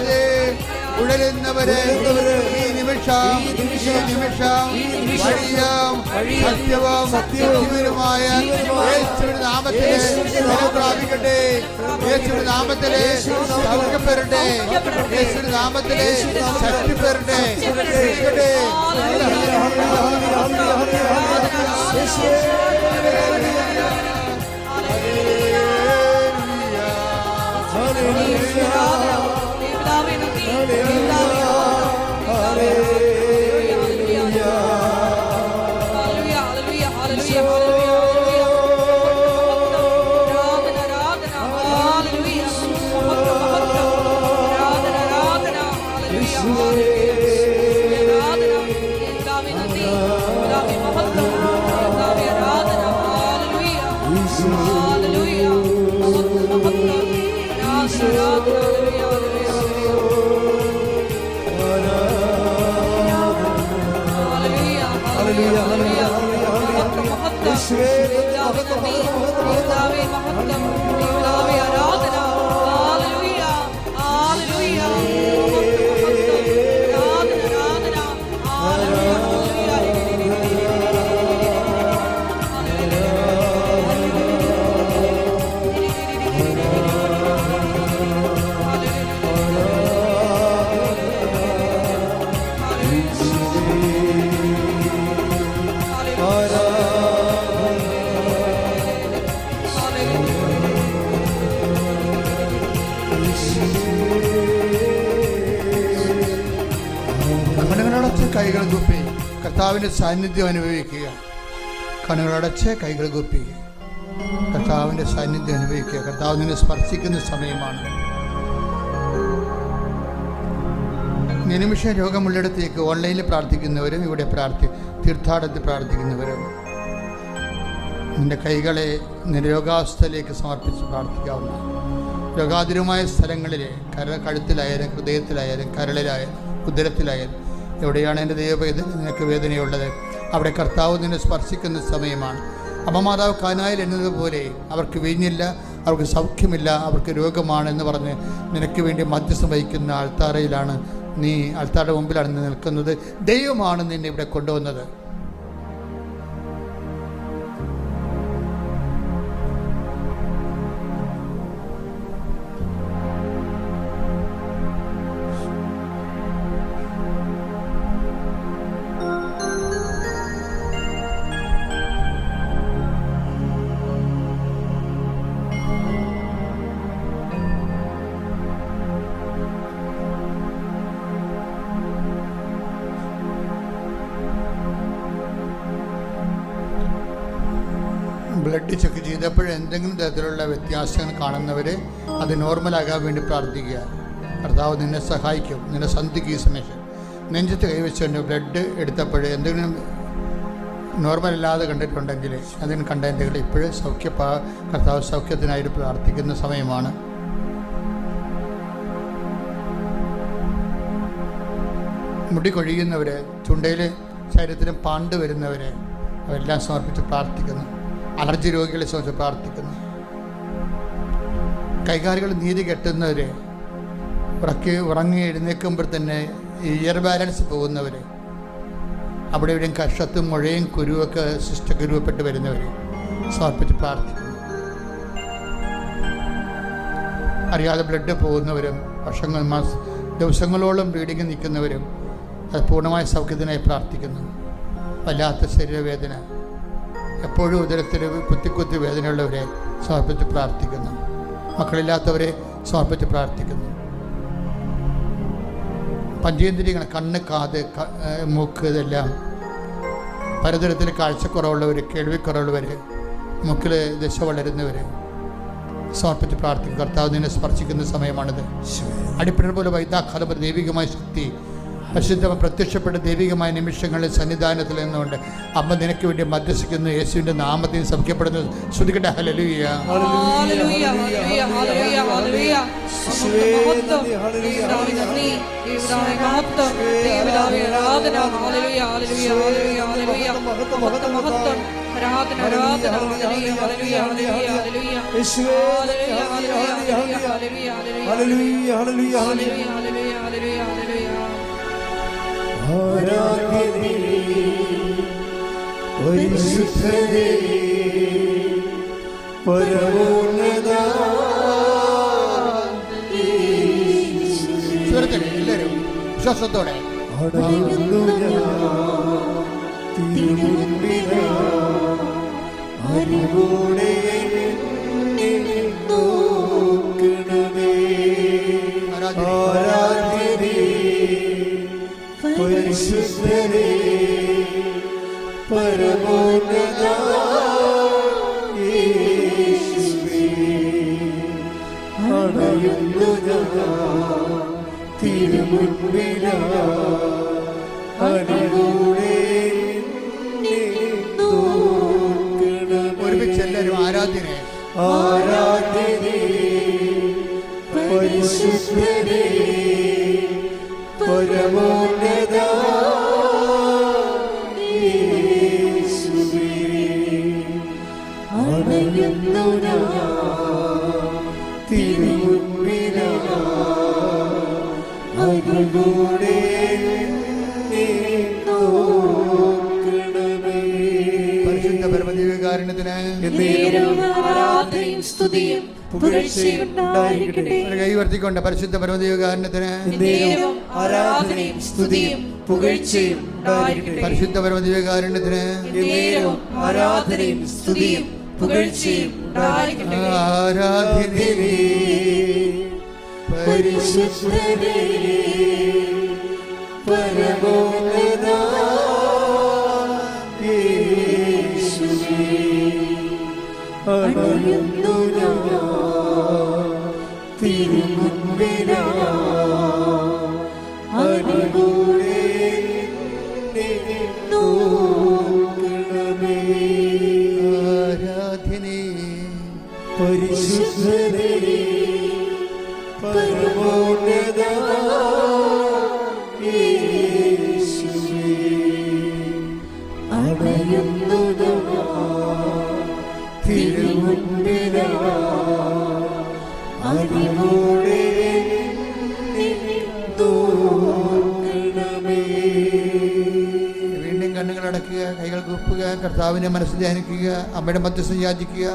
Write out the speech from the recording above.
കൂടാതെ ഉഴലുന്നവരെ ഈ നിമിഷം ഈ നിമിഷം വഴിയും സത്യവും സത്യവുമായ യേശുവിന്റെ നാമത്തിലെ പ്രാപിക്കട്ടെ യേശുവിന്റെ നാമത്തിലെ സൗഖ്യപ്പെടട്ടെ യേശുവിന്റെ നാമത്തിലെ ശക്തി പെരട്ടെ പിതാവേ Hallelujah. കർത്താവിന്റെ സാന്നിധ്യം അനുഭവിക്കുക. കണ്ണുകളടച്ച് കൈകൾ കുപ്പി. കർത്താവിന്റെ സാന്നിധ്യം അനുഭവിക്കുക. കർത്താവ് നിന്നെ സ്പർശിക്കുന്ന സമയമാണ്. നിമിഷം രോഗമുള്ളിടത്തേക്ക് ഓൺലൈനിൽ പ്രാർത്ഥിക്കുന്നവരും ഇവിടെ പ്രാർത്ഥി തീർത്ഥാടനത്തിൽ പ്രാർത്ഥിക്കുന്നവരും നിന്റെ കൈകളെ നിന്റെ രോഗാവസ്ഥയിലേക്ക് സമർപ്പിച്ച് പ്രാർത്ഥിക്കാവുന്ന രോഗാതുരമായ സ്ഥലങ്ങളിൽ കര കഴുത്തിലായാലും ഹൃദയത്തിലായാലും കരളിലായാലും ഉദരത്തിലായാലും എവിടെയാണ് എന്റെ ദൈവവേദന നിനക്ക് വേദനയുള്ളത്? അവിടെ കർത്താവ് നിന്നെ സ്പർശിക്കുന്ന സമയമാണ്. അമ്മമാതാവ് കാനായിൽ എന്നതുപോലെ അവർക്ക് വീഞ്ഞില്ല അവർക്ക് സൗഖ്യമില്ല അവർക്ക് രോഗമാണെന്ന് പറഞ്ഞ് നിനക്ക് വേണ്ടി മധ്യസ്ഥം വഹിക്കുന്ന അൾത്താറയിലാണ് നീ അൾത്താറുടെ മുമ്പിലാണ് നിൽക്കുന്നത്. ദൈവമാണ് നിന്നെ ഇവിടെ കൊണ്ടുവന്നത്. ബ്ലഡ് ചെക്ക് ചെയ്തപ്പോൾ എന്തെങ്കിലും തരത്തിലുള്ള വ്യത്യാസങ്ങൾ കാണുന്നവരെ അത് നോർമലാകാൻ വേണ്ടി പ്രാർത്ഥിക്കുക. കർത്താവ് നിന്നെ സഹായിക്കും. നിന്നെ സന്ധിക്കും ഈ സമയത്ത്. നെഞ്ചത്ത് കൈവച്ചുകൊണ്ട് ബ്ലഡ് എടുത്തപ്പോൾ എന്തെങ്കിലും നോർമൽ അല്ലാതെ കണ്ടിട്ടുണ്ടെങ്കിൽ അതിന് കണ്ട എന്തെങ്കിലും ഇപ്പോഴും സൗഖ്യ കർത്താവ് സൗഖ്യത്തിനായിട്ട് പ്രാർത്ഥിക്കുന്ന സമയമാണ്. മുടി കൊഴിയുന്നവർ ചുണ്ടയിൽ ശരീരത്തിന് പാണ്ട് വരുന്നവരെ അവരെല്ലാം സമർപ്പിച്ച് പ്രാർത്ഥിക്കുന്നു. അലർജി രോഗികളെ സംബന്ധിച്ച് പ്രാർത്ഥിക്കുന്നു. കൈകാലുകൾ നീതി കെട്ടുന്നവരെ ഉറക്കി ഉറങ്ങി എഴുന്നേൽക്കുമ്പോൾ തന്നെ ഇയർ ബാലൻസ് പോകുന്നവർ അവിടെ ഇവിടെയും കഷത്തും മുഴയും കുരുവൊക്കെ സിസ്റ്റൊക്കെ രൂപപ്പെട്ട് വരുന്നവർ സമർപ്പിച്ച് പ്രാർത്ഥിക്കുന്നു. അറിയാതെ ബ്ലഡ് പോകുന്നവരും വർഷങ്ങൾ മാസ ദിവസങ്ങളോളം ബ്ലീഡിങ് നിൽക്കുന്നവരും അത് പൂർണമായ സൗഖ്യത്തിനായി പ്രാർത്ഥിക്കുന്നു. വല്ലാത്ത ശരീരവേദന എപ്പോഴും ഉദരത്തിൽ കുത്തി കുത്തി വേദനയുള്ളവരെ സമർപ്പിച്ച് പ്രാർത്ഥിക്കുന്നു. മക്കളില്ലാത്തവരെ സമർപ്പിച്ച് പ്രാർത്ഥിക്കുന്നു. പഞ്ചേന്ദ്രിയങ്ങൾ കണ്ണ് കാത് മൂക്ക് ഇതെല്ലാം പലതരത്തിൽ കാഴ്ചക്കുറവുള്ളവർ കേൾവിക്കുറവുള്ളവർ മൂക്കിൽ ദശ വളരുന്നവർ സമർപ്പിച്ച് പ്രാർത്ഥിക്കും. കർത്താവ് നിന്നെ സ്പർശിക്കുന്ന സമയമാണിത്. അടിപ്പിടൽ പോലെ വൈദ്യാഘാതം ദൈവികമായ ശക്തി പരിശുദ്ധ പ്രത്യക്ഷപ്പെട്ട ദൈവികമായ നിമിഷങ്ങളിൽ സന്നിധാനത്തിൽ നിന്നുകൊണ്ട് അമ്മ നിനക്ക് വേണ്ടി മധ്യസിക്കുന്ന യേശുവിന്റെ നാമത്തിൽ സമർപ്പിക്കപ്പെടുന്നത് ശ്രദ്ധിക്കട്ടെ ഹലലുയ ആരാധന ആരാധന ഹല്ലേലൂയ ഹല്ലേലൂയ ഹല്ലേലൂയ യേശുവേ hallelujah hallelujah. Hallelujah hallelujah. Hallelujah hallelujah hallelujah. ഓരോ ഒരു പരമോന്നത എല്ലാവരും വിശ്വാസത്തോടെ അറിവോടെ നോക്കണമേ ആരാധന. പരിശുദ്ധരെ പരമോന്നത അണയുന്നു തിരുമുൻപിലാ. കൈവർത്തിക്കൊണ്ട് പരിശുദ്ധ പരമദൈവകാരുണ്യത്തിന് ആരാധനയും സ്തുതിയും പുകഴ്ചയും പരിശുദ്ധ പരമദൈവകാരുണ്യത്തിന് ആരാധനയും സ്തുതിയും പുകഴ്ചയും പരിശുദ്ധ അണയുന്നു തിരുമുൻപിലാ അരികൂടെ ആരാധനേ പരിശുദ്ധനേ പരമോ വീണ്ടും കണ്ണുകൾ അടക്കുക കൈകൾ കുപ്പുക കർത്താവിനെ മനസ്സിൽ ധ്യാനിക്കുക അമ്മയുടെ മധ്യസ്ഥം യാചിക്കുക.